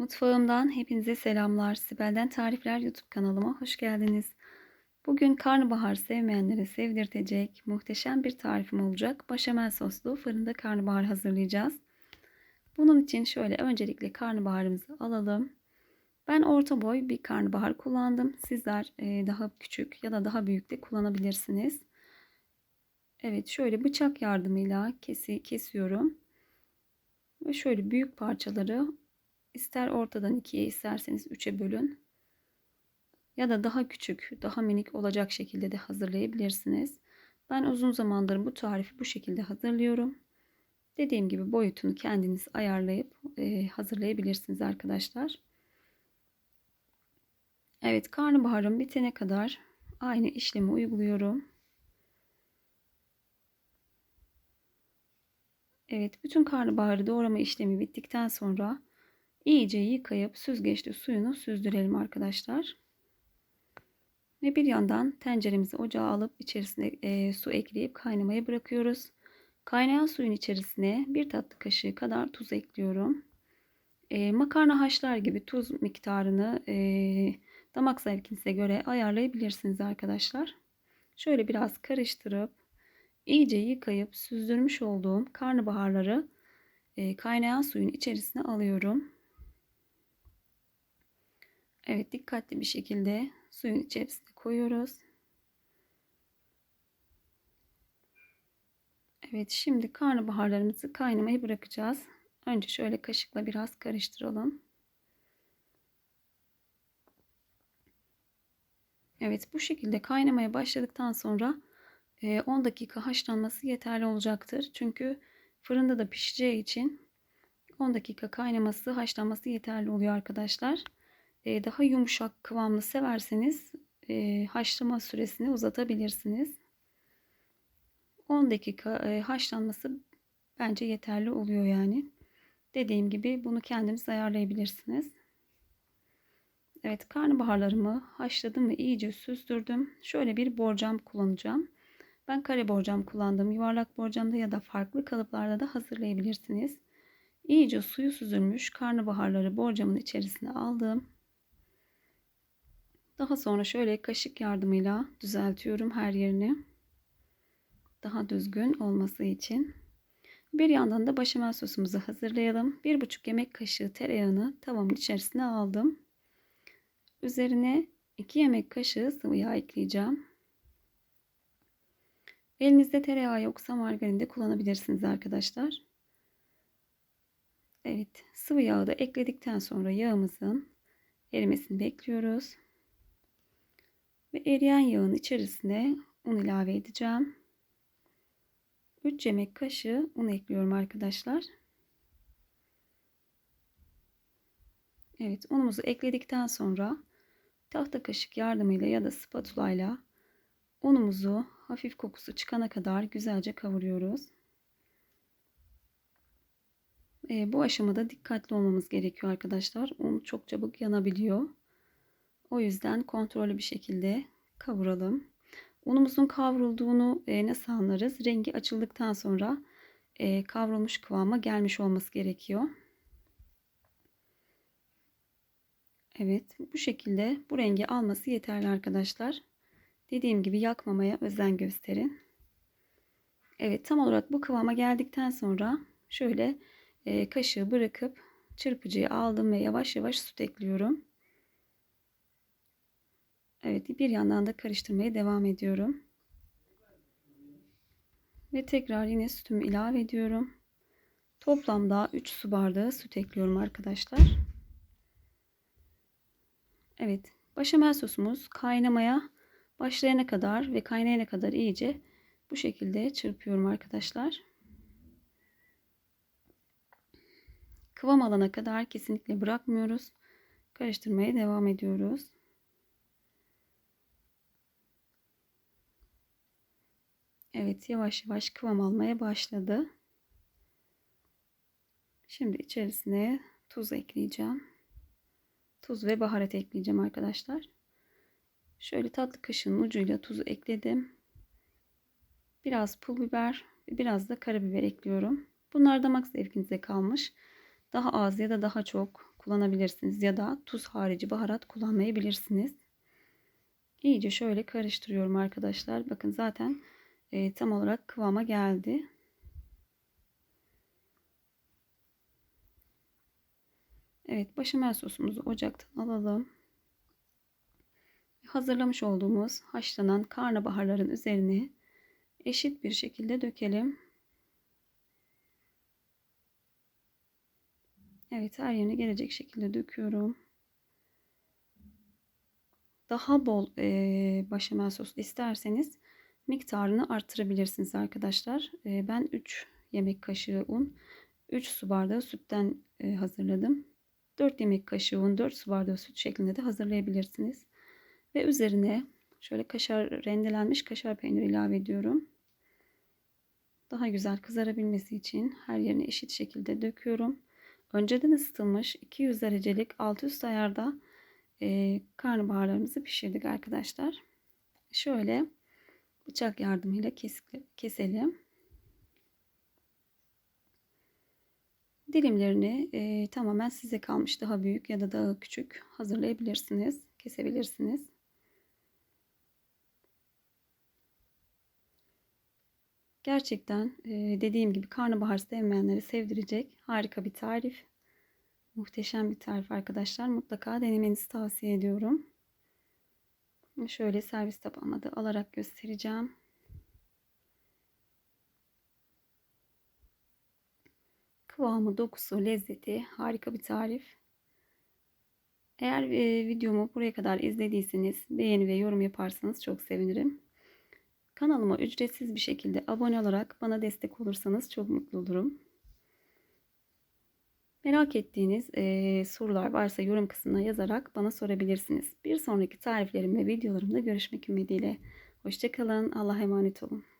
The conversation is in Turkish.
Mutfağımdan hepinize selamlar. Sibel'den Tarifler YouTube kanalıma hoş geldiniz. Bugün karnabahar sevmeyenlere sevdirtecek muhteşem bir tarifim olacak. Başamel soslu fırında karnabahar hazırlayacağız. Bunun için şöyle öncelikle karnabaharımızı alalım. Ben orta boy bir karnabahar kullandım. Sizler e, daha küçük ya da daha büyük de kullanabilirsiniz. Evet şöyle bıçak yardımıyla kesi, kesiyorum. Ve şöyle büyük parçaları İster ortadan ikiye isterseniz üçe bölün. Ya da daha küçük, daha minik olacak şekilde de hazırlayabilirsiniz. Ben uzun zamandır bu tarifi bu şekilde hazırlıyorum. Dediğim gibi boyutunu kendiniz ayarlayıp e, hazırlayabilirsiniz arkadaşlar. Evet karnabaharım bitene kadar aynı işlemi uyguluyorum. Evet bütün karnabaharı doğrama işlemi bittikten sonra iyice yıkayıp süzgeçte suyunu süzdürelim arkadaşlar. Ve bir yandan tenceremizi ocağa alıp içerisine e, su ekleyip kaynamaya bırakıyoruz. Kaynayan suyun içerisine bir tatlı kaşığı kadar tuz ekliyorum. E, makarna haşlar gibi tuz miktarını e, damak zevkinize göre ayarlayabilirsiniz arkadaşlar. Şöyle biraz karıştırıp iyice yıkayıp süzdürmüş olduğum karnabaharları e, kaynayan suyun içerisine alıyorum. Evet dikkatli bir şekilde suyun içerisine koyuyoruz. Evet şimdi karnabaharlarımızı kaynamayı bırakacağız. Önce şöyle kaşıkla biraz karıştıralım. Evet bu şekilde kaynamaya başladıktan sonra 10 dakika haşlanması yeterli olacaktır. Çünkü fırında da pişeceği için 10 dakika kaynaması haşlanması yeterli oluyor arkadaşlar daha yumuşak kıvamlı severseniz haşlama süresini uzatabilirsiniz. 10 dakika haşlanması bence yeterli oluyor yani. Dediğim gibi bunu kendiniz ayarlayabilirsiniz. Evet karnabaharlarımı haşladım ve iyice süzdürdüm. Şöyle bir borcam kullanacağım. Ben kare borcam kullandım. Yuvarlak borcamda ya da farklı kalıplarda da hazırlayabilirsiniz. İyice suyu süzülmüş karnabaharları borcamın içerisine aldım. Daha sonra şöyle kaşık yardımıyla düzeltiyorum her yerini. Daha düzgün olması için. Bir yandan da başamel sosumuzu hazırlayalım. 1,5 yemek kaşığı tereyağını tavamın içerisine aldım. Üzerine 2 yemek kaşığı sıvı yağ ekleyeceğim. Elinizde tereyağı yoksa margarin de kullanabilirsiniz arkadaşlar. Evet sıvı yağı da ekledikten sonra yağımızın erimesini bekliyoruz. Ve eriyen yağın içerisine un ilave edeceğim. 3 yemek kaşığı un ekliyorum arkadaşlar. Evet unumuzu ekledikten sonra tahta kaşık yardımıyla ya da spatula ile unumuzu hafif kokusu çıkana kadar güzelce kavuruyoruz. E, bu aşamada dikkatli olmamız gerekiyor arkadaşlar. Un çok çabuk yanabiliyor. O yüzden kontrollü bir şekilde kavuralım. Unumuzun kavrulduğunu e, nasıl anlarız? Rengi açıldıktan sonra e, kavrulmuş kıvama gelmiş olması gerekiyor. Evet bu şekilde bu rengi alması yeterli arkadaşlar. Dediğim gibi yakmamaya özen gösterin. Evet tam olarak bu kıvama geldikten sonra şöyle e, kaşığı bırakıp çırpıcıyı aldım ve yavaş yavaş süt ekliyorum. Evet bir yandan da karıştırmaya devam ediyorum. Ve tekrar yine sütümü ilave ediyorum. Toplamda 3 su bardağı süt ekliyorum arkadaşlar. Evet başamel sosumuz kaynamaya başlayana kadar ve kaynayana kadar iyice bu şekilde çırpıyorum arkadaşlar. Kıvam alana kadar kesinlikle bırakmıyoruz. Karıştırmaya devam ediyoruz. Evet yavaş yavaş kıvam almaya başladı. Şimdi içerisine tuz ekleyeceğim. Tuz ve baharat ekleyeceğim arkadaşlar. Şöyle tatlı kaşığının ucuyla tuzu ekledim. Biraz pul biber ve biraz da karabiber ekliyorum. Bunlar damak zevkinize kalmış. Daha az ya da daha çok kullanabilirsiniz ya da tuz harici baharat kullanmayabilirsiniz. İyice şöyle karıştırıyorum arkadaşlar. Bakın zaten e, tam olarak kıvama geldi. Evet başamel sosumuzu ocaktan alalım. Hazırlamış olduğumuz haşlanan karnabaharların üzerine eşit bir şekilde dökelim. Evet her yerine gelecek şekilde döküyorum. Daha bol e, başamel sos isterseniz miktarını arttırabilirsiniz arkadaşlar. E, ben 3 yemek kaşığı un, 3 su bardağı sütten e, hazırladım. 4 yemek kaşığı un, 4 su bardağı süt şeklinde de hazırlayabilirsiniz. Ve üzerine şöyle kaşar rendelenmiş kaşar peyniri ilave ediyorum. Daha güzel kızarabilmesi için her yerine eşit şekilde döküyorum. Önceden ısıtılmış 200 derecelik alt üst ayarda e, karnabaharlarımızı pişirdik arkadaşlar. Şöyle bıçak yardımıyla keselim. Dilimlerini e, tamamen size kalmış daha büyük ya da daha küçük hazırlayabilirsiniz, kesebilirsiniz. Gerçekten e, dediğim gibi karnabahar sevmeyenleri sevdirecek harika bir tarif. Muhteşem bir tarif arkadaşlar. Mutlaka denemenizi tavsiye ediyorum. Şöyle servis tabağıma da alarak göstereceğim. Kıvamı, dokusu, lezzeti harika bir tarif. Eğer e, videomu buraya kadar izlediyseniz beğeni ve yorum yaparsanız çok sevinirim. Kanalıma ücretsiz bir şekilde abone olarak bana destek olursanız çok mutlu olurum. Merak ettiğiniz e, sorular varsa yorum kısmına yazarak bana sorabilirsiniz. Bir sonraki tariflerim ve videolarımda görüşmek ümidiyle. Hoşçakalın. Allah'a emanet olun.